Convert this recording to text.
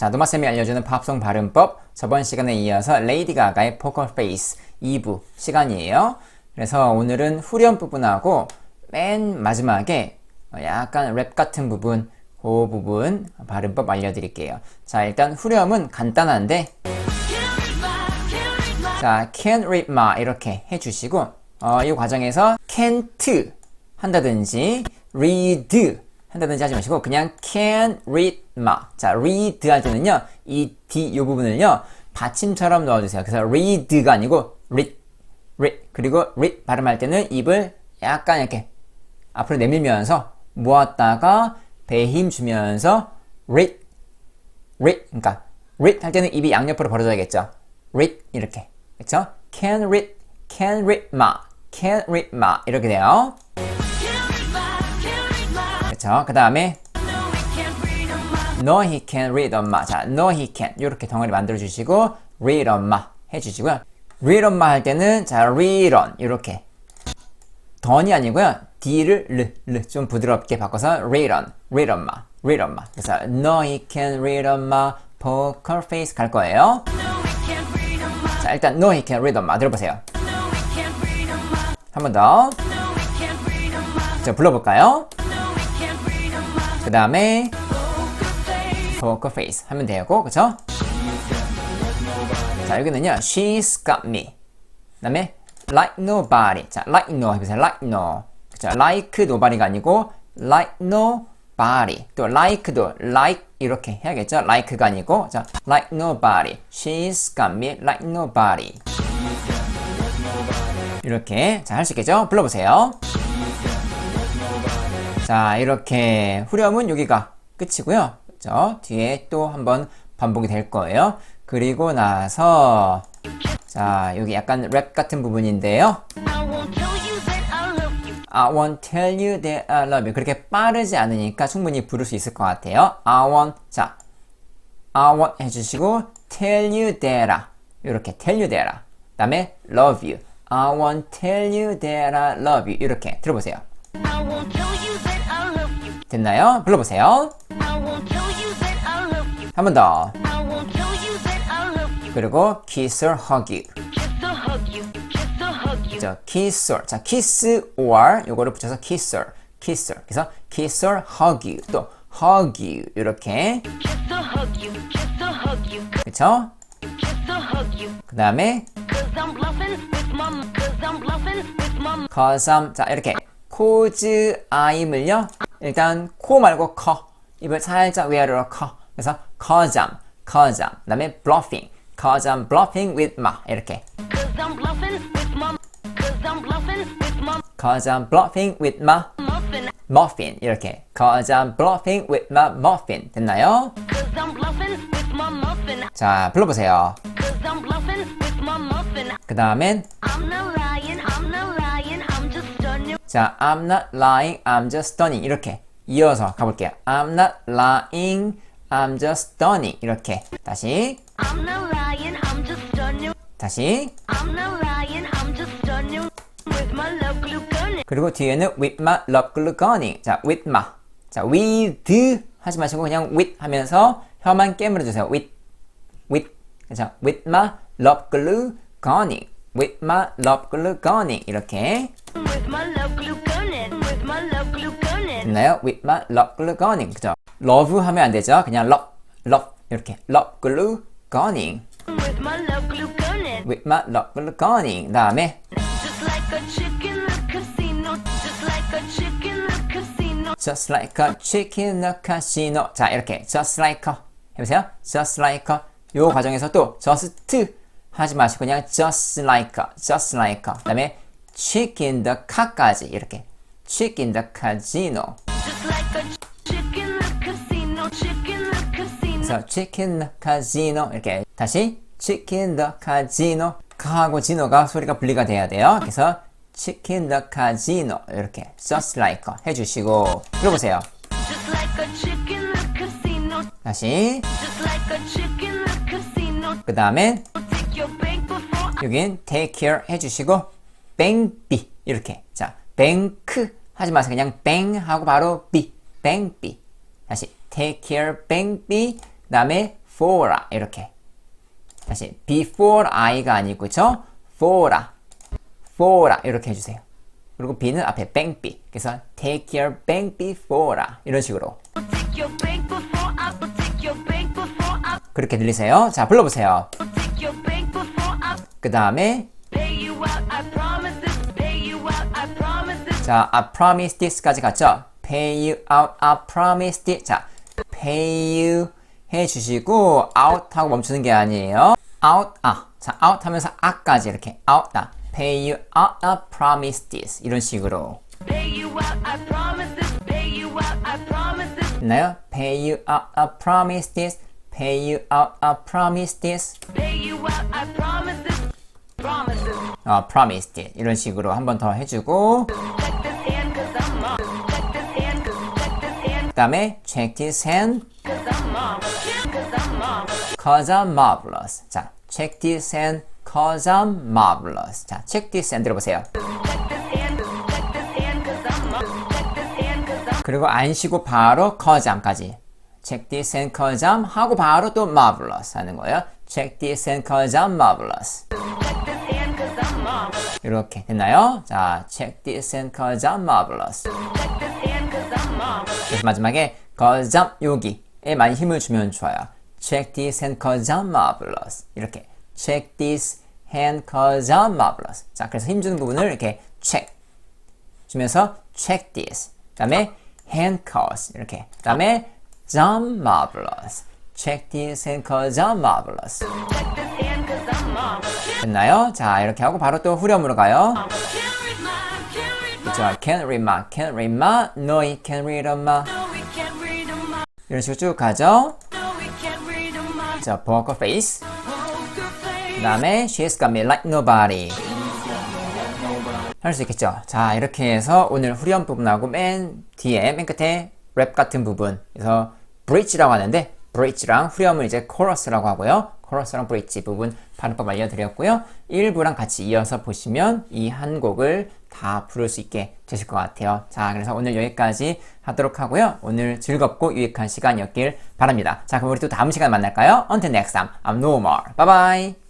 자, 노마쌤이 알려주는 팝송 발음법 저번 시간에 이어서 레이디 가가의 포커 페이스 2부 시간이에요. 그래서 오늘은 후렴 부분하고 맨 마지막에 약간 랩 같은 부분 그 부분 발음법 알려드릴게요. 자, 일단 후렴은 간단한데 자, can read ma 이렇게 해주시고 어, 이 과정에서 can't 한다든지 read 한다든지 하지 마시고 그냥 can read ma 자, read 할 때는요 이 d 이 부분을요 받침처럼 넣어주세요. 그래서 read가 아니고 read, read 그리고 read 발음할 때는 입을 약간 이렇게 앞으로 내밀면서 모았다가 배힘 주면서 read, read 그러니까 read 할 때는 입이 양옆으로 벌어져야겠죠. read 이렇게 그렇죠? Can read, can read ma, can read ma 이렇게 돼요. 그렇죠? 그 다음에 No, he can read ma. 자, no, he can 이렇게 덩어리 만들어 주시고 read ma 해주시고요. read ma 할 때는 자, read on 이렇게 던이 아니고요. d를 르, 르, 좀 부드럽게 바꿔서 read on, read ma, read ma. 그래서 no, he can read ma, poker face 갈 거예요. 자, 일단 no, he can read ma 들어보세요. 한 번 더. 자, 불러볼까요? 그 다음에 poker face 하면 되고, 그쵸? 자, 여기는요, she's got me. 그 다음에 like nobody. 자, like no 해보세요. like no. 그쵸? like nobody가 아니고 like nobody. 또 like도 like 이렇게 해야겠죠? like가 아니고 자, like nobody. She's got me like nobody. 이렇게 자, 할 수 있겠죠? 불러보세요. 자, 이렇게 후렴은 여기가 끝이고요. 그죠? 뒤에 또 한번 반복이 될 거예요. 그리고 나서 자, 여기 약간 랩 같은 부분인데요. I won't tell you that I love you. 그렇게 빠르지 않으니까 충분히 부를 수 있을 것 같아요. I want, 자, I want 해주시고, tell you that I. 이렇게 tell you that I. 그 다음에 love you. I won't tell you that I love you. 이렇게 들어보세요. 됐나요? 불러보세요. 한 번 더. 그리고 kiss or hug you. 자, kiss or. 자, kiss or 요거를 붙여서 kiss or. kiss or. 그래서 kiss or hug you. 또 hug you. 이렇게. 그쵸? 그 다음에 cause I'm 자 이렇게 cause I'을요 일단 코 말고 커 입을 살짝 위아래로 커 그래서 cause I'm cause I'm 그 다음에 bluffing I'm bluffing with ma 이렇게 I'm bluffing with my muffin 이렇게 I'm bluffing with my muffin 됐나요? 자 불러보세요 그 다음엔 자 I'm not lying I'm just stunning 이렇게 이어서 가볼게요 I'm not lying I'm just stunning 이렇게 다시 다시 그리고 뒤에는 with my love glue gunning 자 with my 자 with 하지 마시고 그냥 with 하면서 혀만 깨물어 주세요 with with 그죠 with my love glue gunning with my love glue gunning 이렇게 됐나요? with my love glue gunning 그죠 love 하면 안 되죠 그냥 love love 이렇게 love glue gunning with my love glue gunning 그 다음에 just like a chicken in a casino 자 이렇게 just like a 해보세요 just like a 요 과정에서 또 just 하지 마시고 그냥 just like a just like a 그 다음에 chicken the ca까지 이렇게 chicken the casino 그래서 chicken the casino 이렇게 다시 chicken the casino 카하고 지노가 소리가 분리가 돼야 돼요 그래서 chicken the casino 이렇게 just like 해주시고 들어보세요 다시 그 다음에 여긴 take care 해주시고 뱅비 이렇게 자 뱅크 하지 마세요 그냥 뱅 하고 바로 비 뱅비 다시 take care 뱅비 그 다음에 for 이렇게 다시 before I가 아니고 그쵸? for for 이렇게 해주세요. 그리고 B는 앞에 뺑비 그래서 take your 뺑비 for 이런 식으로 그렇게 들리세요. 자 불러보세요. 그 다음에 자, I promise this까지 갔죠? Pay you out, I promise this. 자, pay you 해주시고 out 하고 멈추는 게 아니에요. out, 아. 자, out 하면서 아까지 이렇게 out, 아. Pay you out, I promise this. 이런 식으로. Pay you out. I promise this. Pay you out. I promise this. 됐나요? Pay you out, I promise this. Pay you out, I promise this. Pay you out. I promise this. Promise this. 어, promise this. 이런 식으로 한 번 더 해주고 hand hand hand 그 다음에 check this hand cause I'm marvelous. 자, check this hand. Cause I'm marvelous. 자, check this hand 들어보세요. Hand. Hand hand 그리고 안 쉬고 바로 cause I'm까지. Check this and cause I'm 하고 바로 또 marvelous 하는 거예요. Check this and cause I'm marvelous. 이렇게 됐나요? 자, check this and cause I'm marvelous. 마지막에 cause I'm 여기에 많이 힘을 주면 좋아요. Check this and cause I'm marvelous. 이렇게 check this hand cause I'm marvelous. 자, 그래서 힘 주는 부분을 이렇게 check 주면서 check this. 그다음에 hand cause 이렇게. 그다음에 I'm marvelous. Check this and cause I'm marvelous. 됐나요? 자, 이렇게 하고 바로 또 후렴으로 가요. My, can't read my. 자, can't read my, my, my. No, we can't read all. 이런 식으로 쭉 가죠. 자, poker face. 그 다음에 she's got me like nobody. 할 수 있겠죠? 자, 이렇게 해서 오늘 후렴 부분하고 맨 뒤에, 맨 끝에 랩 같은 부분. 그래서 bridge라고 하는데, bridge랑 후렴을 이제 chorus라고 하고요. Chorus랑 bridge 부분 발음법 알려드렸고요. 1부랑 같이 이어서 보시면 이 한 곡을 다 부를 수 있게 되실 것 같아요. 자, 그래서 오늘 여기까지 하도록 하고요. 오늘 즐겁고 유익한 시간이었길 바랍니다. 자, 그럼 우리 또 다음 시간에 만날까요? Until next time, I'm Nomar. Bye bye!